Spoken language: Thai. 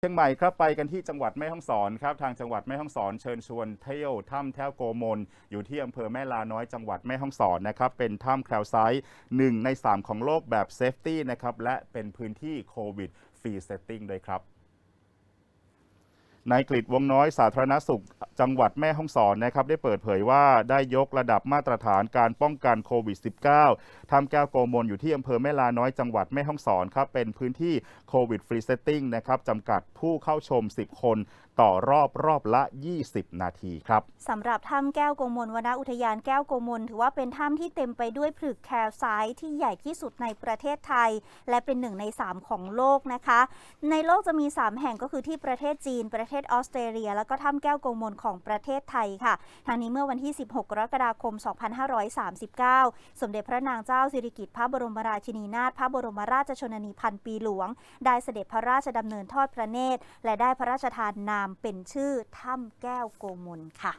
เชียงใหม่ครับไปกันที่จังหวัดแม่ฮ่องสอนครับทางจังหวัดแม่ฮ่องสอนเชิญชวนเที่ยวถ้ำแท้วโกมล อยู่ที่อำเภอแม่ลาน้อยจังหวัดแม่ฮ่องสอนนะครับเป็นถ้ำแคลไซต์หนึ่งใน 3 ของโลกแบบเซฟตี้นะครับและเป็นพื้นที่โควิดฟรีเซตติ้งด้วยครับ นายกฤษวงน้อยสาธารณสุขจังหวัดแม่ฮ่องสอนนะครับได้เปิดเผยว่าได้ยกระดับมาตรฐานการป้องกันโควิด -19 ทำแก้วโกมลอยู่ที่อำเภอแม่ลาน้อยจังหวัดแม่ฮ่องสอนครับเป็นพื้นที่โควิดฟรีเซตติ้งนะครับจำกัดผู้เข้าชม 10 คน ต่อรอบรอบละ 20 นาทีครับสำหรับถ้ำแก้วโกมลวนอุทยานแก้วโกมลถือว่าเป็นถ้ำที่เต็มไปด้วยผลึกแคลไซต์ที่ใหญ่ที่สุดในประเทศไทย และเป็นหนึ่งใน 3 ของโลกนะคะ ในโลกจะมี 3 แห่งก็คือที่ประเทศจีน ประเทศออสเตรเลีย แล้วก็ถ้ำแก้วโกมลของประเทศไทยค่ะทางนี้เมื่อวันที่ 16 กรกฎาคม 2539 สมเด็จพระนางเจ้าสิริกิติ์พระบรมราชินีนาถพระบรมราชชนนีพันปีหลวง ได้เสด็จพระราชดำเนินทอดพระเนตร และได้พระราชทานนามเป็นชื่อถ้ำแก้วโกมลค่ะ